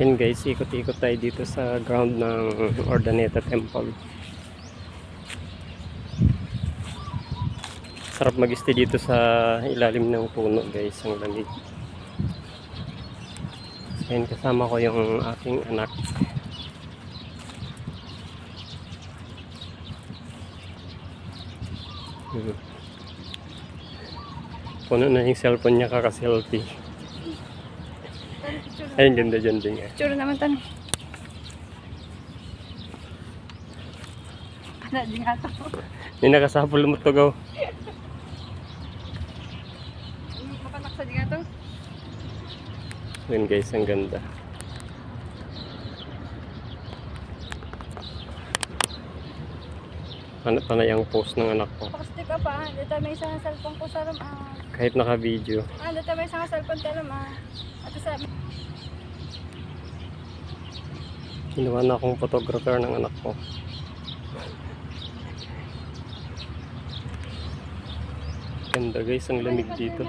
Yan guys, ikot-ikot tayo dito sa ground ng Ordaneta Temple. Sarap mag-stay dito sa ilalim ng puno guys, ang lamig. Ayun, kasama ko yung aking anak. Hmm. Puno na yung cellphone niya kaka-selfie. Ayun, ganda dyan din eh. Tsura naman tan. Ano, di nga to. May nakasapol mo to go. Mapanak sa di nga to. Yun guys, ang ganda. Hanap pa na yung post ng anak ko. Pakastik ka pa. Dito may isang cellphone ko sa ram. Ah, Kahit naka-video. ah dito may isang cellphone ka ram. Ah. At sa Ginawa na akong photographer ng anak ko. Ganda guys, ang lamig dito.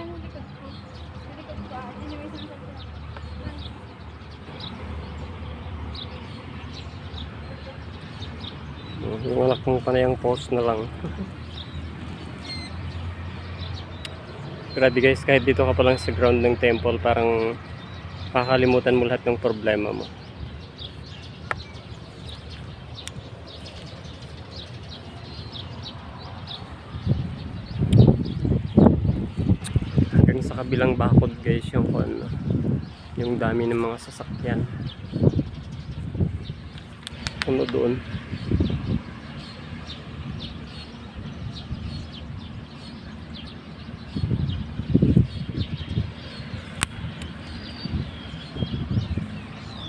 Yung anak kong panayang post na lang. Grabe guys, kahit dito ka pa lang sa ground ng temple, parang kakalimutan mo lahat ng problema mo. Hanggang sa kabilang bakod guys yung ano, yung dami ng mga sasakyan. Ano doon?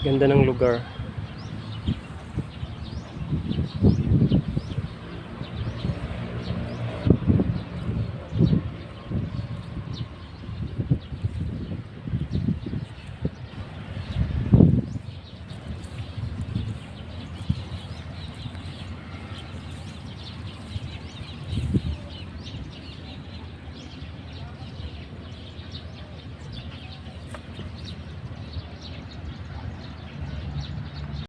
Ganda ng lugar.